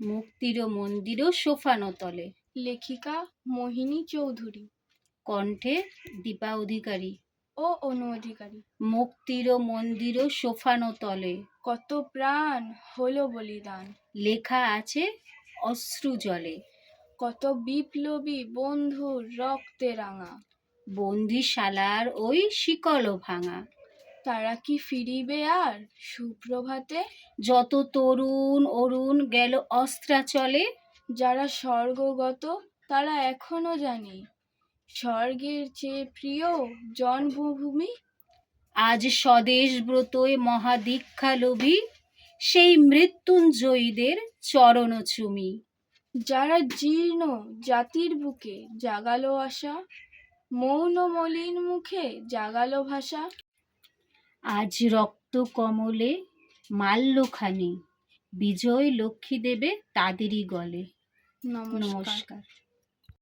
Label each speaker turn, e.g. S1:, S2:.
S1: মুক্তির মন্দির সোফানো তলে।
S2: লেখিকা মোহিনী চৌধুরী।
S1: কণ্ঠে দীপা অধিকারী
S2: ও অনু অধিকারী
S1: মুক্তির মন্দির সোফানো তলে।
S2: কত প্রাণ হলো বলিদান।
S1: লেখা আছে অশ্রু জলে।
S2: কত বিপ্লবী বন্ধুর রক্তে রাঙা।
S1: বন্দিশালার ওই শিকল ভাঙা।
S2: তারা কি ফিরিবে আর? সুপ্রভাতে
S1: যত তরুণ অরুণ গেল অস্ত্রাচলে।
S2: যারা স্বর্গগত তারা এখনও জানে। স্বর্গের চেয়ে প্রিয় জন্মভূমি?
S1: আজ স্বদেশ ব্রতই মহাদীক্ষা লোভী সেই মৃত্যুঞ্জয়ীদের চরণ চুমি
S2: যারা জীর্ণ জাতির বুকে জাগালো আশা মৌন মলিন মুখে জাগালো ভাষা।
S1: আজ রক্ত কমলে মাল্যখানি বিজয় লক্ষ্মী দেবে তাদেরই গলে। নমস্কার।